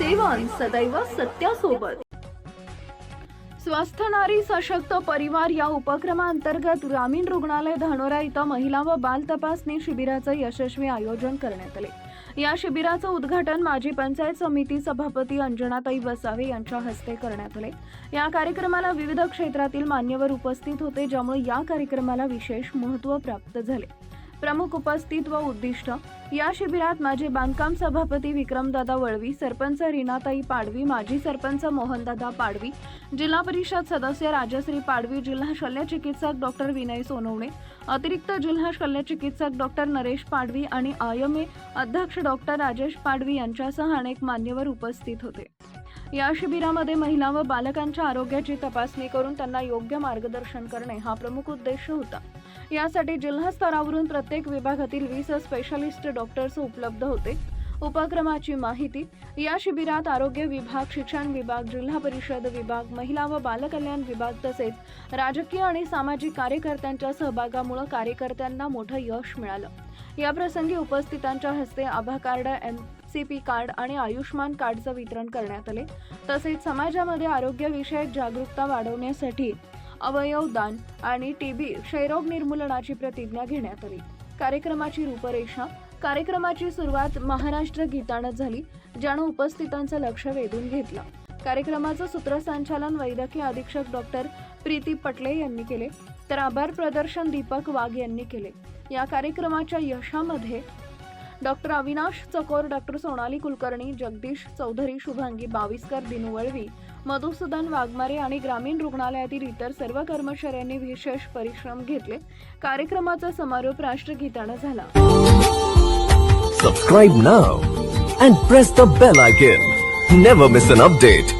सदैव सत्यासोबत. स्वस्थ नारी सशक्त परिवार या उपक्रमाअंतर्गत ग्रामीण रुग्णालय धानोरा इथं महिला व बाल तपासणी शिबिराचं यशस्वी आयोजन करण्यात आले. या शिबिराचं उद्घाटन माजी पंचायत समिती सभापती अंजनाताई वसावे यांच्या हस्ते करण्यात आले. या कार्यक्रमाला विविध क्षेत्रातील मान्यवर उपस्थित होते ज्यामुळे या कार्यक्रमाला विशेष महत्त्व प्राप्त झाले. प्रमुख उपस्थित व उद्दिष्ट. या शिबिरात माजी बांधकाम सभापती विक्रमदादा वळवी सरपंच रीनाताई पाडवी माजी सरपंच मोहनदादा पाडवी जिल्हा परिषद सदस्य राजश्री पाडवी जिल्हा शल्य चिकित्सक डॉक्टर विनय सोनवणे अतिरिक्त जिल्हा शल्य चिकित्सक डॉक्टर नरेश पाडवी आणि आयएमए अध्यक्ष डॉक्टर राजेश पाडवी यांच्यासह अनेक मान्यवर उपस्थित होते. या शिबिरामध्ये महिला व बालकांच्या आरोग्याची तपासणी करून त्यांना योग्य मार्गदर्शन करणे हा प्रमुख उद्देश होता. यासाठी जिल्हा स्तरावरून प्रत्येक विभागातील वीस स्पेशालिस्ट डॉक्टर्स उपलब्ध होते. उपक्रमाची माहिती या शिबिरात आरोग्य विभाग शिक्षण विभाग जिल्हा परिषद विभाग महिला व बालकल्याण विभाग तसेच राजकीय आणि सामाजिक कार्यकर्त्यांच्या सहभागामुळे कार्यकर्त्यांना मोठं यश मिळालं. या प्रसंगी उपस्थितांच्या हस्ते आभा card M C P card आणि आयुष्मान कार्डचं वितरण करण्यात आले. तसेच समाजामध्ये आरोग्यविषयक जागरूकता वाढवण्यासाठी अवयवदान आणि टीबी क्षयरोग निर्मूलनाची प्रतिज्ञा घेण्यात आली. कार्यक्रमाची रूपरेषा कार्यक्रमाची सुरुवात महाराष्ट्र गीतानं झाली ज्यानं उपस्थितांचं लक्ष वेधून घेतलं. कार्यक्रमाचं सूत्रसंचालन वैद्यकीय अधीक्षक डॉक्टर प्रीती पटले यांनी केले तर आभार प्रदर्शन दीपक वाघ यांनी केले. या कार्यक्रमाच्या यशामध्ये डॉक्टर अविनाश चकोर डॉक्टर सोनाली कुलकर्णी जगदीश चौधरी शुभांगी बाविस्कर दिनू वळवी मधुसूदन वाघमारे आणि ग्रामीण रुग्णालयातील इतर सर्व कर्मचाऱ्यांनी विशेष परिश्रम घेतले. कार्यक्रमाचा समारोप राष्ट्रगीतानं झाला. Subscribe now and press the bell icon never miss an update